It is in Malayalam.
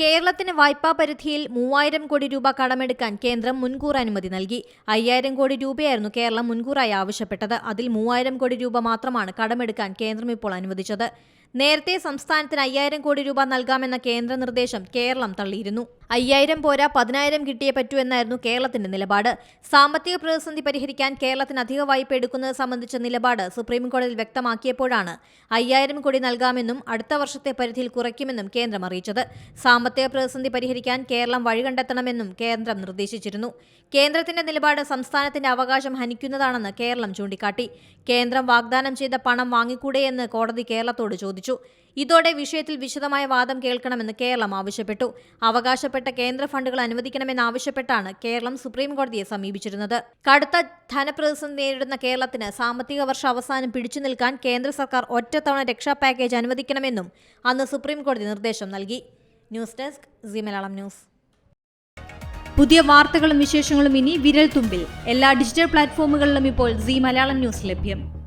കേരളത്തിന് വായ്പാ പരിധിയിൽ മൂവായിരം കോടി രൂപ കടമെടുക്കാൻ കേന്ദ്രം മുൻകൂർ അനുമതി നൽകി. അയ്യായിരം കോടി രൂപയായിരുന്നു കേരളം മുൻകൂറായി ആവശ്യപ്പെട്ടത്. അതിൽ മൂവായിരം കോടി രൂപ മാത്രമാണ് കടമെടുക്കാൻ കേന്ദ്രം ഇപ്പോൾ അനുവദിച്ചത്. നേരത്തെ സംസ്ഥാനത്തിന് അയ്യായിരം കോടി രൂപ നൽകാമെന്ന കേന്ദ്ര നിർദ്ദേശം കേരളം തള്ളിയിരുന്നു. അയ്യായിരം പോരാ പതിനായിരം കിട്ടിയേ പറ്റൂ എന്നായിരുന്നു കേരളത്തിന്റെ നിലപാട്. സാമ്പത്തിക പ്രതിസന്ധി പരിഹരിക്കാൻ കേരളത്തിന് അധിക വായ്പ എടുക്കുന്നത് സംബന്ധിച്ച നിലപാട് സുപ്രീംകോടതിയിൽ വ്യക്തമാക്കിയപ്പോഴാണ് അയ്യായിരം കോടി നൽകാമെന്നും അടുത്ത വർഷത്തെ പരിധിയിൽ കുറയ്ക്കുമെന്നും കേന്ദ്രം അറിയിച്ചത്. സാമ്പത്തിക പ്രതിസന്ധി പരിഹരിക്കാൻ കേരളം വഴി കണ്ടെത്തണമെന്നും കേന്ദ്രം നിർദ്ദേശിച്ചിരുന്നു. കേന്ദ്രത്തിന്റെ നിലപാട് സംസ്ഥാനത്തിന്റെ അവകാശം ഹനിക്കുന്നതാണെന്ന് കേരളം ചൂണ്ടിക്കാട്ടി. കേന്ദ്രം വാഗ്ദാനം ചെയ്ത പണം വാങ്ങിക്കൂടെയെന്ന് കോടതി കേരളത്തോട് ചോദിച്ചു. ഇതോടെ വിഷയത്തിൽ വിശദമായ വാദം കേൾക്കണമെന്ന് കേരളം ആവശ്യപ്പെട്ടു. അവകാശപ്പെട്ട കേന്ദ്ര ഫണ്ടുകൾ അനുവദിക്കണമെന്നാവശ്യപ്പെട്ടാണ് കേരളം സുപ്രീം കോടതിയെ സമീപിച്ചിരുന്നത്. കടുത്ത ധനപ്രതിസന്ധി നേരിടുന്ന കേരളത്തിന് സാമ്പത്തിക വർഷ അവസാനം പിടിച്ചു നിൽക്കാൻ കേന്ദ്ര സർക്കാർ ഒറ്റത്തവണ രക്ഷാ പാക്കേജ് അനുവദിക്കണമെന്നും അന്ന് സുപ്രീം കോടതി നിർദ്ദേശം നൽകി. News desk C Malayalam news. പുതിയ വാർത്തകളും വിശേഷങ്ങളും ഇനി വിരൽ തുമ്പിൽ. എല്ലാ ഡിജിറ്റൽ പ്ലാറ്റ്ഫോമുകളിലും ഇപ്പോൾ സി മലയാളം ന്യൂസ് ലഭ്യം.